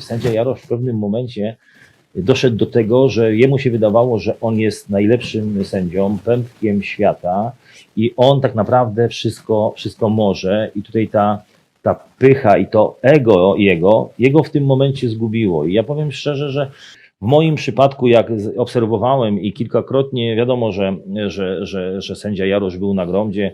Sędzia Jarosz w pewnym momencie doszedł do tego, że jemu się wydawało, że on jest najlepszym sędzią, pępkiem świata i on tak naprawdę wszystko, wszystko może i tutaj ta, ta pycha i to ego jego, jego w tym momencie zgubiło. I ja powiem szczerze, że w moim przypadku, jak obserwowałem i kilkakrotnie wiadomo, że, że, że, że sędzia Jarosz był na gromdzie,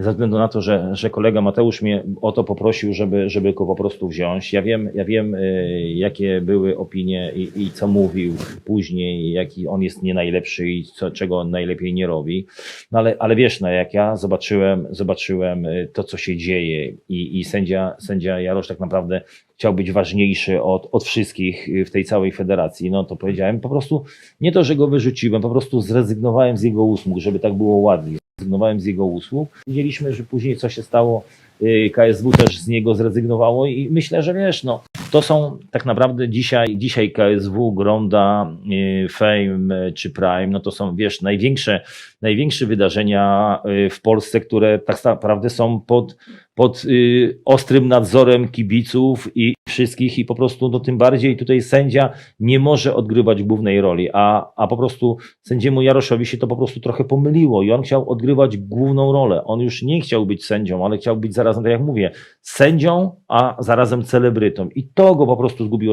ze względu na to, że, że kolega Mateusz mnie o to poprosił, żeby, żeby go po prostu wziąć. Ja wiem, ja wiem y, jakie były opinie i, i co mówił później, jaki on jest nie najlepszy i co, czego on najlepiej nie robi. No ale, ale wiesz, no jak ja zobaczyłem, zobaczyłem y, to, co się dzieje i, i sędzia, sędzia Jarosz tak naprawdę chciał być ważniejszy od, od wszystkich y, w tej całej federacji, no to powiedziałem po prostu nie to, że go wyrzuciłem, po prostu zrezygnowałem z jego usług, żeby tak było ładnie. Zrezygnowałem z jego usług. Widzieliśmy, że później co się stało, y, KSW też z niego zrezygnowało i myślę, że wiesz, no to są tak naprawdę dzisiaj, dzisiaj KSW, Gronda, y, Fame y, czy Prime, no to są wiesz, największe, największe wydarzenia w Polsce, które tak naprawdę są pod, pod y, ostrym nadzorem kibiców i wszystkich i po prostu no tym bardziej tutaj sędzia nie może odgrywać głównej roli, a, a po prostu sędziemu Jaroszowi się to po prostu trochę pomyliło i on chciał odgrywać główną rolę. On już nie chciał być sędzią, ale chciał być zarazem, tak jak mówię, sędzią, a zarazem celebrytą i to go po prostu zgubiło.